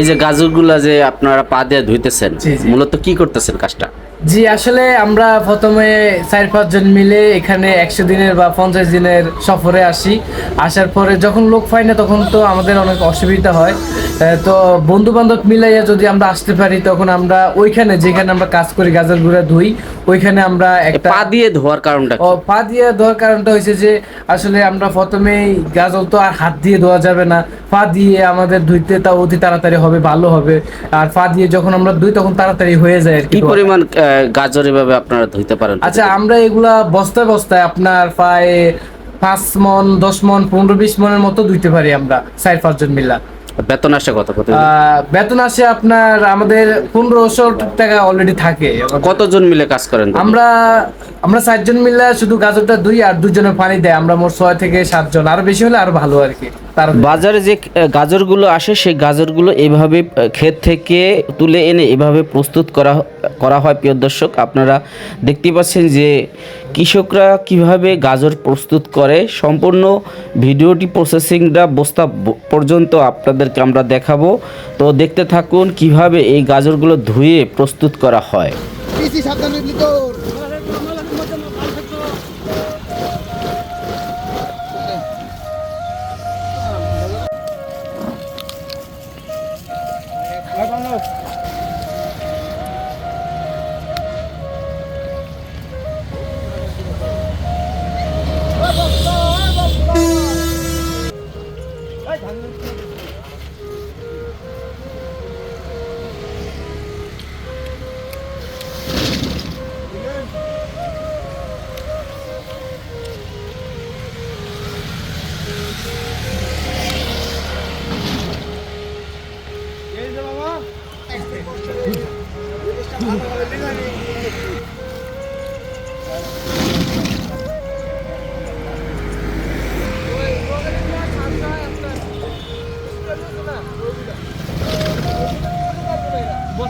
এই যে গাজরগুলা যে আপনারা পা দিয়ে ধুইতেছেন। মূলত কি করতেছেন কাজটা? জি আসলে আমরা প্রথমে চার পাঁচজন মিলে এখানে একশো দিনের বা পঞ্চাশ দিনের সফরে আসি। আসার পরে যখন লোক পাই না তখন তো আমাদের অনেক অসুবিধা হয়। তো বন্ধু বান্ধব মিলাইয়া যদি আমরা আসতে পারি তখন আমরা ওইখানে যেখানে আমরা কাজ করি গাজর গুঁড়া ধুই ওইখানে আমরা একটা পা দিয়ে ধোয়ার কারণটা ও পা দিয়ে ধোয়ার কারণটা হয়েছে যে আসলে আমরা প্রথমেই গাজল তো আর হাত দিয়ে ধোয়া যাবে না। পা দিয়ে আমাদের ধুইতে তা অতি তাড়াতাড়ি হবে ভালো হবে। আর পা দিয়ে যখন আমরা ধুই তখন তাড়াতাড়ি হয়ে যায় আর কি পরিমাণ গাজর এভাবে আপনারা ধুইতে পারেন? আচ্ছা আমরা এগুলা বস্তায় বস্তায় আপনার প্রায় পাঁচ মন দশ মন পনেরো বিশ মনের মতো ধুইতে পারি আমরা চার পাঁচজন মিলা। বেতন আসে কত কত বেতন আসে আপনার আমাদের পনেরোশো টাকা অলরেডি থাকে। কতজন মিলে কাজ করেন আমরা আমরা চারজন মিলে শুধু গাজরটা দুই আর দুজনে পানি দেয়। আমরা মোট ছয় থেকে সাতজন। আরও বেশি হলে আরও ভালো আর কি। তার বাজারে যে গাজরগুলো আসে সেই গাজরগুলো এইভাবে আহ, ক্ষেত থেকে তুলে এনে এভাবে প্রস্তুত করা করা হয় প্রিয় দর্শক। আপনারা দেখতে পাচ্ছেন যে কৃষকরা কীভাবে গাজর প্রস্তুত করে? সম্পূর্ণ ভিডিওটি প্রসেসিংটা বস্তা পর্যন্ত আপনাদেরকে আমরা দেখাবো। তো দেখতে থাকুন কীভাবে এই গাজরগুলো ধুয়ে প্রস্তুত করা হয়।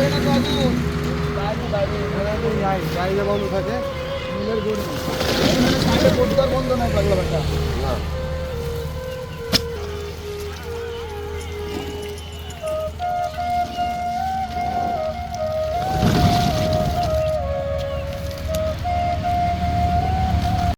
পিসি সাবধানে ভিতর গাড়ি বন্ধ থাকে। বন্ধ নাই পাগলা বাচ্চা